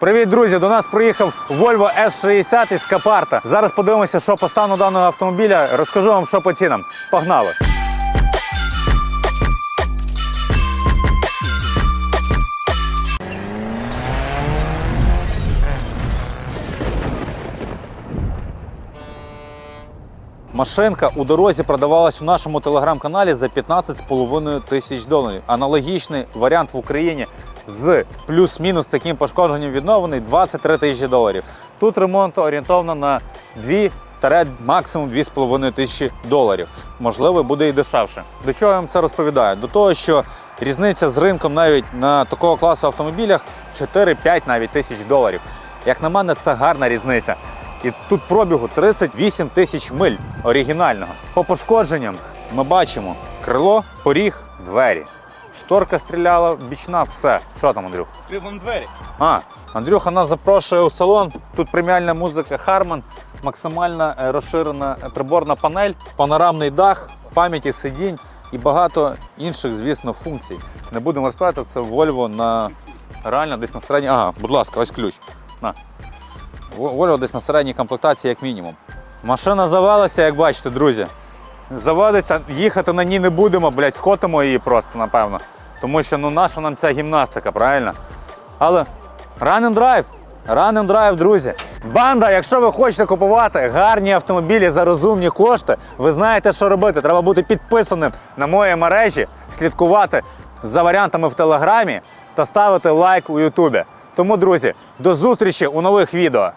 Привіт, друзі! До нас приїхав Volvo S60 із Капарта. Зараз подивимося, що по стану даного автомобіля. Розкажу вам, що по цінам. Погнали! Машинка у дорозі продавалась у нашому телеграм-каналі за 15,5 тисяч доларів. Аналогічний варіант в Україні з плюс-мінус таким пошкодженням відновлений 23 тисячі доларів. Тут ремонт орієнтовно на 2 максимум 2,5 тисячі доларів. Можливо, буде і дешевше. До чого я вам це розповідаю? До того, що різниця з ринком навіть на такого класу автомобілях 4-5 навіть тисяч доларів. Як на мене, це гарна різниця. І тут пробігу 38 тисяч миль оригінального. По пошкодженням ми бачимо крило, поріг, двері. Шторка стріляла, бічна, все. Що там, Андрюх? Відкрив вам двері. А, Андрюха нас запрошує у салон. Тут преміальна музика Harman, максимальна е, розширена е, приборна панель, панорамний дах, пам'яті сидінь і багато інших, звісно, функцій. Не будемо розповідати, це Volvo на реально десь на середній. Ага, будь ласка, ось ключ. На. Во- Volvo десь на середній комплектації, як мінімум. Машина завелася, як бачите, друзі. Заводиться, їхати на ній не будемо, блядь, скотимо її просто, напевно. Тому що ну наша нам ця гімнастика, правильно? Але run and drive, run and drive, друзі. Банда, якщо ви хочете купувати гарні автомобілі за розумні кошти, ви знаєте, що робити. Треба бути підписаним на мої мережі, слідкувати за варіантами в Телеграмі та ставити лайк у Ютубі. Тому, друзі, до зустрічі у нових відео.